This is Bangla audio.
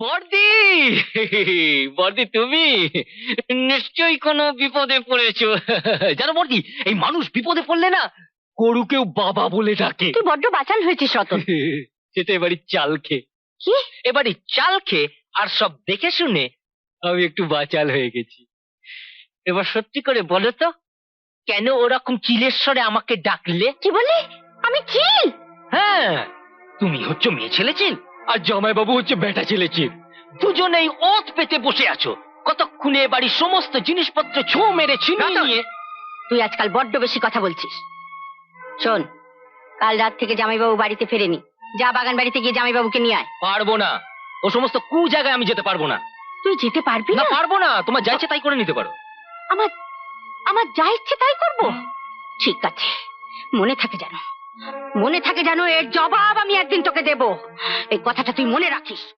বর্দি বর্দি তুমি নিশ্চয়ই কোনো বিপদে পড়েছো। জানো বর্দি এই মানুষ বিপদে পড়লে না গরুকেও বাবা বলে ডাকে। তুই বড্ড বাচাল হয়েছিস রতন। সেটা এবারই চাল খেয়ে। কি? এবারই চাল খেয়ে আর সব দেখে শুনে আমি একটু বাচাল হয়ে গেছি। এবার সত্যি করে বলো তো কেন ওরকম চিলেশ্বরে আমাকে ডাকলে? কি বললি? আমি চিল? হ্যাঁ তুমি হচ্ছে মেয়ে ছেলে চিল। আর জামাইবাবু হচ্ছে বেটা ছেলে চিল দুজনেই ওত পেতে বসে আছো। কতক্ষণে বাড়ির সমস্ত জিনিসপত্র ছো মেরে ছিনিয়ে নিয়ে তুই আজকাল বড্ড বেশি কথা বলছিস। শোন কাল রাত থেকে জামাইবাবু বাড়িতে ফেরেনি। যা বাগান বাড়িতে গিয়ে জামাইবাবুকে নিয়ে আয়। পারব না। ও সমস্ত কু জায়গায় আমি যেতে পারব না। তুই যেতে পারবি না না? পারব না। তোমার যা ইচ্ছে তাই করে নিতে পারো। আমার আমার যা ইচ্ছে তাই করব? ঠিক আছে। মনে থাকে জানো মনে থাকে জানো এর জবাব আমি একদিন তোকে দেব। এই কথাটা তুই মনে রাখিস।